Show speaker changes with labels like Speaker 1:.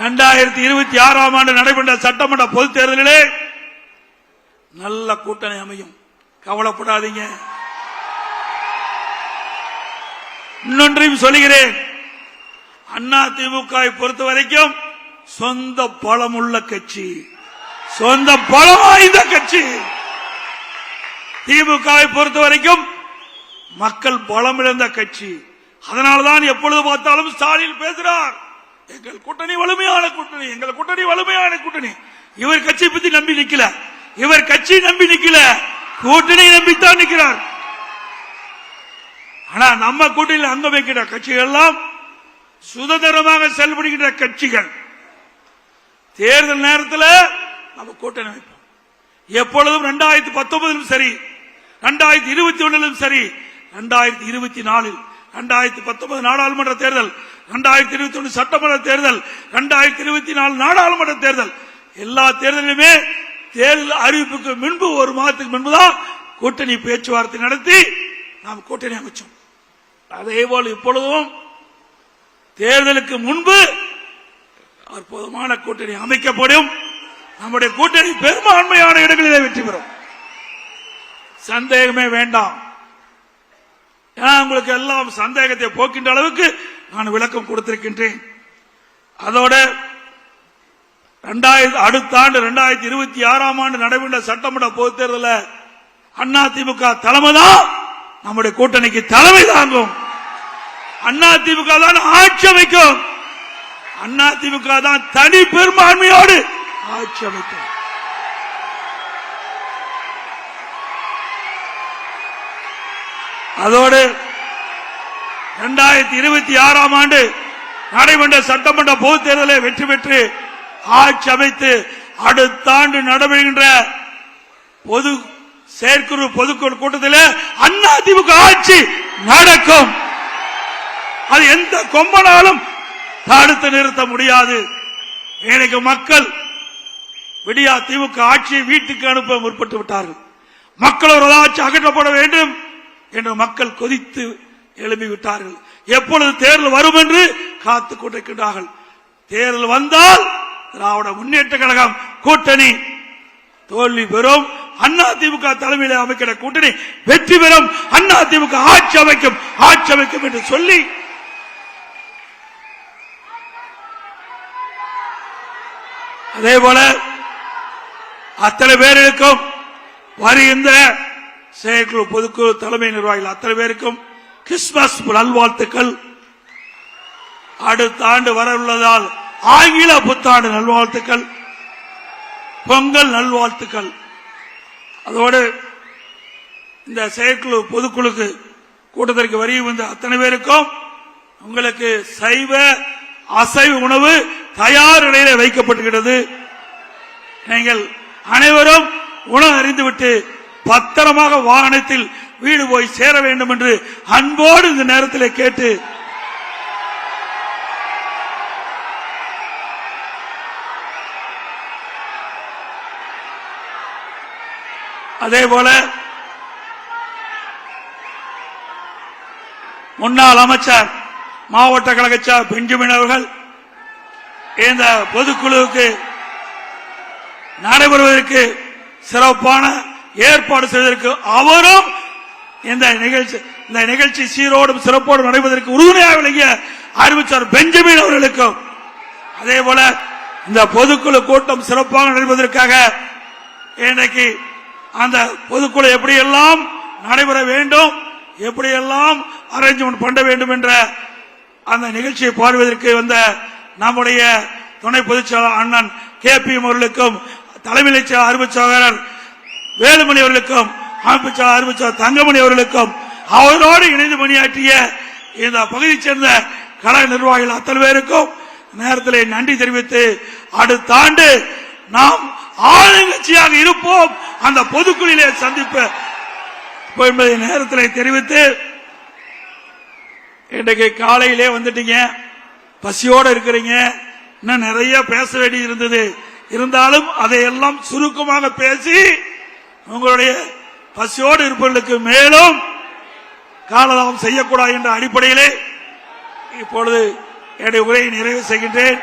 Speaker 1: இரண்டாயிரத்தி இருபத்தி ஆறாம் ஆண்டு நடைபெற்ற சட்டமன்ற பொதுத் தேர்தலிலே நல்ல கூட்டணி அமையும். கவலைப்படாதீங்க. இன்னொன்றையும் சொல்கிறேன் அண்ணா திமுக பொறுத்த வரைக்கும் சொந்த பலமுள்ள கட்சி. சொந்த பலம் வாய்ந்த கட்சி. திமுகவை பொறுத்த வரைக்கும் மக்கள் பலமிழந்த கட்சி. அதனால்தான் எப்பொழுது பார்த்தாலும் ஸ்டாலின் பேசுகிறார் எங்கள் கூட்டணி வலிமையான கூட்டணி எங்கள் கூட்டணி வலிமையான கூட்டணி. இவர் கட்சி பத்தி நம்பி நிக்கல. இவர் கட்சி நம்பி நிக்கல. கூட்டணி நம்பித்தான் நிக்கிறார். ஆனா நம்ம கூட்டணியில் அங்க வைக்கிற கட்சிகள் எல்லாம் சுதந்திரமாக செயல்படுகின்ற கட்சிகள். தேர்தல் நேரத்தில் நம்ம கூட்டணி வைப்போம். எப்பொழுதும் ரெண்டாயிரத்தி பத்தொன்பதிலும் சரி ரெண்டாயிரத்தி இருபத்தி ஒன்னிலும் சரி ரெண்டாயிரத்தி இருபத்தி நாலில் ரெண்டாயிரத்தி பத்தொன்பது நாடாளுமன்ற தேர்தல் ரெண்டாயிரத்தி இருபத்தி ஒன்று சட்டமன்ற தேர்தல் ரெண்டாயிரத்தி இருபத்தி நாலு நாடாளுமன்ற தேர்தல். எல்லா தேர்தலிலுமே தேர்தல் அறிவிப்புக்கு முன்பு ஒரு மாதத்துக்கு முன்புதான் கூட்டணி பேச்சுவார்த்தை நடத்தி நாம் கூட்டணி அமைச்சோம். அதே போல் இப்பொழுதும் தேர்தலுக்கு முன்பு அற்புதமான கூட்டணி அமைக்கப்படும். நம்முடைய கூட்டணி பெரும்பான்மையான இடங்களிலே வெற்றி பெறும். சந்தேகமே வேண்டாம். ஏன்னா உங்களுக்கு எல்லாம் சந்தேகத்தை போக்கின்ற அளவுக்கு நான் விளக்கம் கொடுத்திருக்கின்றேன். அதோட ரெண்டாயிரத்தி அடுத்த ஆண்டு ரெண்டாயிரத்தி இருபத்தி ஆறாம் ஆண்டு நடைபெற்ற சட்டமன்ற பொதுத் தேர்தலில் அண்ணா திமுக தலைமை தான் நம்முடைய கூட்டணிக்கு தலைமை தாங்கும். அண்ணா திமுக தான் ஆட்சி அமைக்கும். அண்ணா திமுக தான் தனி பெரும்பான்மையோடு ஆட்சி அமைக்கும். அதோடு இரண்டாயிரத்தி இருபத்தி ஆறாம் ஆண்டு நடைபெற்ற சட்டமன்ற பொது தேர்தலை வெற்றி பெற்று ஆட்சி அமைத்து அடுத்த ஆண்டு நடைபெறுகின்ற பொது செயற்குழு பொதுக்குழு கூட்டத்தில் அண்ணா திமுக ஆட்சி நடக்கும். அது எந்த கொம்பனாலும் தடுத்து நிறுத்த முடியாது. இன்னைக்கு மக்கள் விடியா திமுக ஆட்சியை வீட்டுக்கு அனுப்ப முற்பட்டு விட்டார்கள். மக்கள் ஒரு ஆட்சி அகற்றப்பட வேண்டும் என்று மக்கள் கொதித்து எழுப்பி விட்டார்கள் எப்பொழுது தேர்தல் வரும் என்று காத்துக் கொண்டிருக்கின்றார்கள் தேர்தல் வந்தால் திராவிட முன்னேற்ற கழகம் கூட்டணி தோல்வி பெறும். அண்ணா திமுக தலைமையில் அமைக்கிற கூட்டணி வெற்றி பெறும். அண்ணா திமுக ஆட்சி அமைக்கும் ஆட்சி அமைக்கும் என்று சொல்லி அதே போல அத்தனை பேருக்கும் வருகின்ற செயற்குழு பொதுக்குழு தலைமை நிர்வாகிகள் அத்தனை பேருக்கும் கிறிஸ்துமஸ் நல்வாழ்த்துக்கள். அடுத்த ஆண்டு வர உள்ளதால் ஆங்கில புத்தாண்டு நல்வாழ்த்துக்கள். பொங்கல் நல்வாழ்த்துக்கள். அதோடு இந்த செயற்குழு பொதுக்குழுக்கு கூட்டத்திற்கு வரி வந்த அத்தனை பேருக்கும் உங்களுக்கு சைவ அசைவ உணவு தயார் நிலையில வைக்கப்பட்டுகிறது நீங்கள் அனைவரும் உணவு அறிந்துவிட்டு பத்திரமாக வாகனத்தில் வீடு போய் சேர வேண்டும் என்று அன்போடு இந்த நேரத்தில் கேட்டு அதே போல முன்னாள் அமைச்சர் மாவட்ட கழகச்சார் பெஞ்சமின் அவர்கள் இந்த பொதுக்குழுவுக்கு நடைபெறுவதற்கு சிறப்பான ஏற்பாடு செய்வதற்கு அவரும் இந்த நிகழ்ச்சி இந்த நிகழ்ச்சி சீரோடும் சிறப்போடும் நடைபெறுவதற்கு உறுதுணையாக விளங்கிய அறிவிச்சார் பெஞ்சமின் அவர்களுக்கும் அதே போல இந்த பொதுக்குழு கூட்டம் சிறப்பாக நடைபெறுவதற்காக இன்றைக்கு அந்த பொதுக்குழு எப்படியெல்லாம் நடைபெற வேண்டும் எப்படியெல்லாம் அரேஞ்ச்மெண்ட் பண்ண வேண்டும் என்ற அந்த நிகழ்ச்சியை பார்வதற்கு வந்த நம்முடைய துணை பொதுச்செயலாளர் அண்ணன் கே பி அவர்களுக்கும் தலைமை சகோதரர் வேலுமணி அவர்களுக்கும் ஆரம்பிச்சா ஆரம்பிச்சா தங்கமணி அவர்களுக்கும் அவரோடு இணைந்து பணியாற்றிய இந்த பகுதியை சேர்ந்த கழக நிர்வாகிகள் அத்தனை பேருக்கும் நேரத்தில் நன்றி தெரிவித்து அடுத்த ஆண்டு நாம் ஆளுங்கட்சியாக இருப்போம். அந்த பொதுக்குழுவிலே சந்திப்பு என்பதை நேரத்தில் தெரிவித்து இன்றைக்கு காலையிலே வந்துட்டீங்க. பசியோட இருக்கிறீங்க. இன்னும் நிறைய பேச வேண்டி இருந்தது இருந்தாலும் அதையெல்லாம் சுருக்கமாக பேசி உங்களுடைய பசியோடு இருப்பவர்களுக்கு மேலும் காலதாபம் செய்யக்கூடாது என்ற அடிப்படையிலே இப்பொழுது என்னுடைய உரையை நிறைவு செய்கின்றேன்.